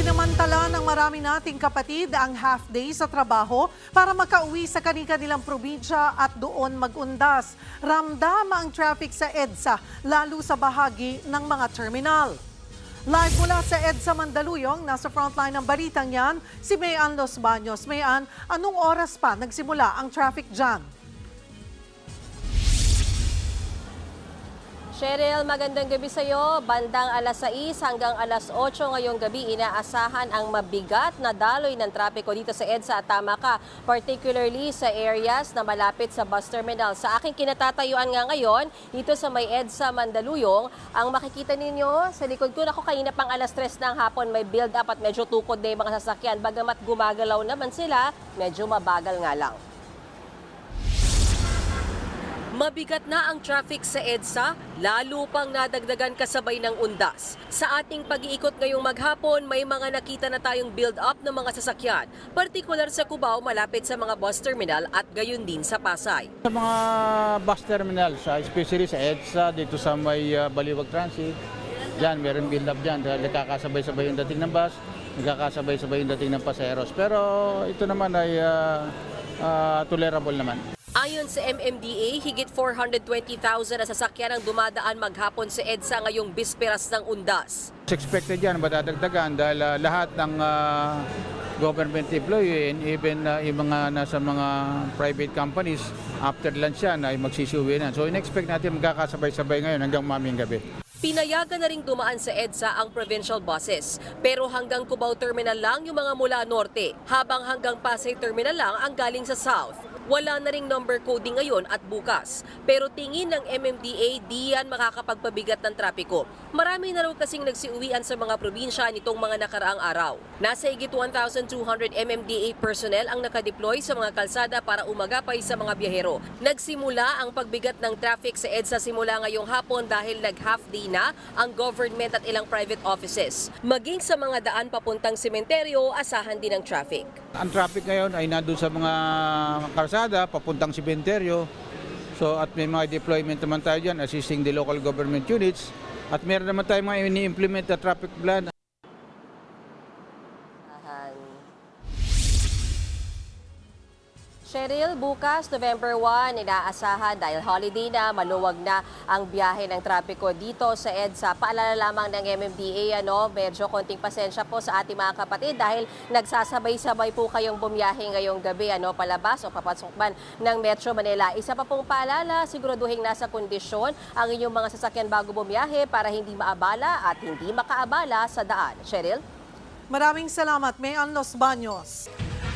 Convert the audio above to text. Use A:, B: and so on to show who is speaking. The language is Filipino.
A: Sinamantala ng marami nating kapatid ang half day sa trabaho para makauwi sa kanilang probinsya at doon magundas. Ramdam ang traffic sa EDSA, lalo sa bahagi ng mga terminal. Live mula sa EDSA Mandaluyong, nasa frontline ng balitang yan, si Mayan Los Baños. Mayan, anong oras pa nagsimula ang traffic jam?
B: Cheryl, magandang gabi sa iyo. Bandang alas 6 hanggang alas 8 ngayong gabi, inaasahan ang mabigat na daloy ng trapiko dito sa EDSA at tama ka, particularly sa areas na malapit sa bus terminal. Sa aking kinatatayuan nga ngayon, dito sa may EDSA Mandaluyong, ang makikita ninyo sa likod ko, ako kanina pang alas 3 ng hapon, may build up at medyo tukod na yung mga sasakyan. Bagamat gumagalaw naman sila, medyo mabagal nga lang. Mabigat na ang traffic sa EDSA, lalo pang nadagdagan kasabay ng undas. Sa ating pag-iikot ngayong maghapon, may mga nakita na tayong build-up ng mga sasakyan, partikular sa Cubao malapit sa mga bus terminal at gayon din sa Pasay.
C: Sa mga bus terminal, sa especially sa EDSA, dito sa may uh, Baliwag Transit, dyan, meron build up dyan. Dahil nagkakasabay-sabay yung dating ng bus, nagkakasabay-sabay yung dating ng paseros. Pero ito naman ay uh, uh, tolerable naman.
B: Ayon sa MMDA, higit 420,000 na sasakyan ang dumadaan maghapon sa EDSA ngayong bisperas ng undas.
C: It's expected yan, madadagdagan dahil uh, lahat ng uh, government employee and even uh, yung mga nasa mga private companies, after lunch yan ay magsisiuwi na. So in-expect natin magkakasabay-sabay ngayon hanggang maming gabi.
B: Pinayagan na ring dumaan sa EDSA ang provincial buses. Pero hanggang Cubao Terminal lang yung mga mula norte, habang hanggang Pasay Terminal lang ang galing sa south. Wala na ring number coding ngayon at bukas. Pero tingin ng MMDA, di yan makakapagpabigat ng trapiko. Marami na raw kasing nagsiuwian sa mga probinsya nitong mga nakaraang araw. Nasa higit 1,200 MMDA personnel ang nakadeploy sa mga kalsada para umagapay sa mga biyahero. Nagsimula ang pagbigat ng traffic sa EDSA simula ngayong hapon dahil nag-half day na ang government at ilang private offices. Maging sa mga daan papuntang sementeryo, asahan din ang traffic.
C: Ang traffic ngayon ay nandun sa mga karsada, papuntang simenteryo. So at may mga deployment naman tayo dyan, assisting the local government units. At meron naman tayo mga ini-implement na traffic plan
B: Cheryl, bukas, November 1, inaasahan dahil holiday na, maluwag na ang biyahe ng trapiko dito sa EDSA. Paalala lamang ng MMDA, ano, medyo konting pasensya po sa ating mga kapatid dahil nagsasabay-sabay po kayong bumiyahe ngayong gabi, ano, palabas o papasok man ng Metro Manila. Isa pa pong paalala, siguraduhin nasa kondisyon ang inyong mga sasakyan bago bumiyahe para hindi maabala at hindi makaabala sa daan. Cheryl?
A: Maraming salamat, Mayan Los Baños.